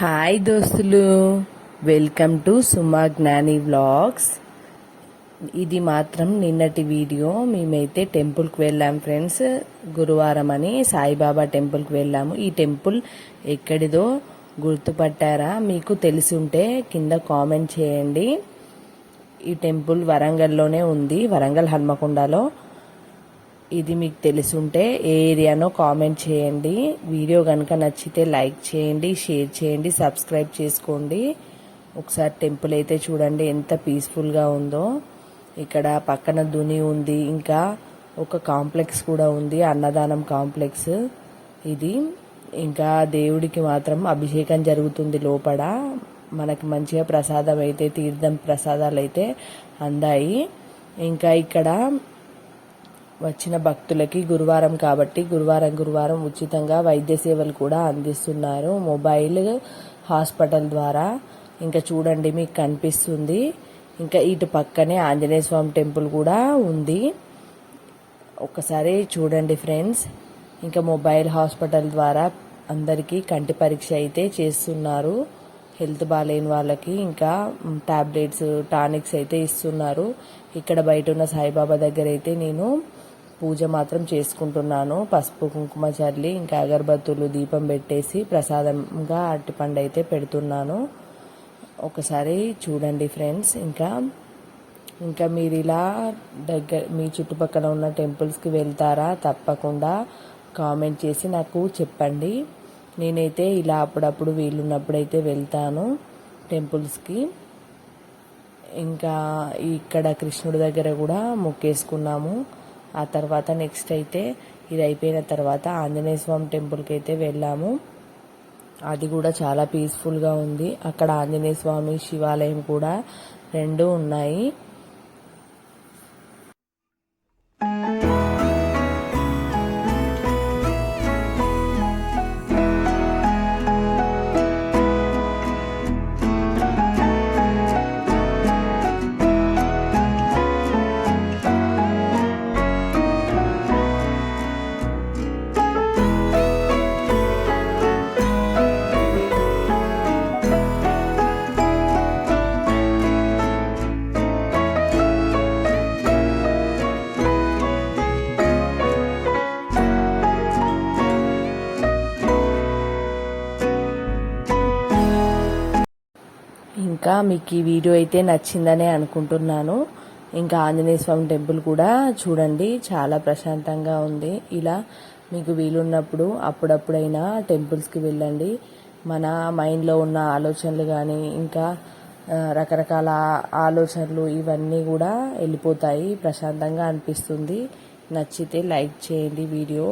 Hi దోస్తులు. Welcome to సుమా జ్ఞాని vlogs. ఇది మాత్రం నిన్నటి వీడియో. మేమైతే టెంపుల్కి వెళ్ళాం ఫ్రెండ్స్. గురువారం అని సాయిబాబా టెంపుల్కి వెళ్ళాము. ఈ టెంపుల్ ఎక్కడిదో గుర్తుపట్టారా? మీకు తెలిసి ఉంటే కింద కామెంట్ చేయండి. ఈ టెంపుల్ వరంగల్లోనే ఉంది. వరంగల్ హన్మకొండలో. ఇది మీకు తెలుసుంటే ఏ ఏరియానో కామెంట్ చేయండి. వీడియో కనుక నచ్చితే లైక్ చేయండి షేర్ చేయండి సబ్స్క్రైబ్ చేసుకోండి. ఒకసారి టెంపుల్ అయితే చూడండి ఎంత పీస్ఫుల్గా ఉందో. ఇక్కడ పక్కన దుని ఉంది ఇంకా ఒక కాంప్లెక్స్ కూడా ఉంది అన్నదానం కాంప్లెక్స్. ఇది ఇంకా దేవుడికి మాత్రం అభిషేకం జరుగుతుంది లోపల. మనకి మంచిగా ప్రసాదం అయితే తీర్థం ప్రసాదాలు అయితే అందాయి. ఇంకా ఇక్కడ వచ్చిన భక్తులకి గురువారం కాబట్టి గురువారం గురువారం ఉచితంగా వైద్య సేవలు కూడా అందిస్తున్నారు. మొబైల్ హాస్పిటల్ ద్వారా. ఇంకా చూడండి మీకు కనిపిస్తుంది. ఇంకా ఇటు పక్కనే ఆంజనేయ స్వామి టెంపుల్ కూడా ఉంది. ఒకసారి చూడండి ఫ్రెండ్స్. ఇంకా మొబైల్ హాస్పిటల్ ద్వారా అందరికీ కంటి పరీక్ష అయితే చేస్తున్నారు. హెల్త్ బాగాలేని వాళ్ళకి ఇంకా టాబ్లెట్స్ టానిక్స్ అయితే ఇస్తున్నారు. ఇక్కడ బయట ఉన్న సాయిబాబా దగ్గర అయితే నేను పూజ మాత్రం చేసుకుంటున్నాను. పసుపు కుంకుమ చల్లి ఇంకా అగరబత్తులు దీపం పెట్టేసి ప్రసాదంగా అరటిపండు అయితే పెడుతున్నాను. ఒకసారి చూడండి ఫ్రెండ్స్ ఇంకా ఇంకా మీరు ఇలా దగ్గర మీ చుట్టుపక్కల ఉన్న టెంపుల్స్కి వెళ్తారా? తప్పకుండా కామెంట్ చేసి నాకు చెప్పండి. నేనైతే ఇలా అప్పుడప్పుడు వీలున్నప్పుడైతే వెళ్తాను టెంపుల్స్కి. ఇంకా ఇక్కడ కృష్ణుడి దగ్గర కూడా మొక్కేసుకున్నాము. ఆ తర్వాత నెక్స్ట్ అయితే ఇది అయిపోయిన తర్వాత ఆంజనేయ స్వామి టెంపుల్కి అయితే వెళ్ళాము. అది కూడా చాలా పీస్ఫుల్గా ఉంది. అక్కడ ఆంజనేయ స్వామి శివాలయం కూడా రెండు ఉన్నాయి. ఇంకా మీకు ఈ వీడియో అయితే నచ్చిందనే అనుకుంటున్నాను. ఇంకా ఆంజనేయ స్వామి టెంపుల్ కూడా చూడండి. చాలా ప్రశాంతంగా ఉంది. ఇలా మీకు వీలున్నప్పుడు అప్పుడప్పుడైనా టెంపుల్స్కి వెళ్ళండి. మన మైండ్లో ఉన్న ఆలోచనలు కానీ ఇంకా రకరకాల ఆలోచనలు ఇవన్నీ కూడా వెళ్ళిపోతాయి. ప్రశాంతంగా అనిపిస్తుంది. నచ్చితే లైక్ చేయండి వీడియో.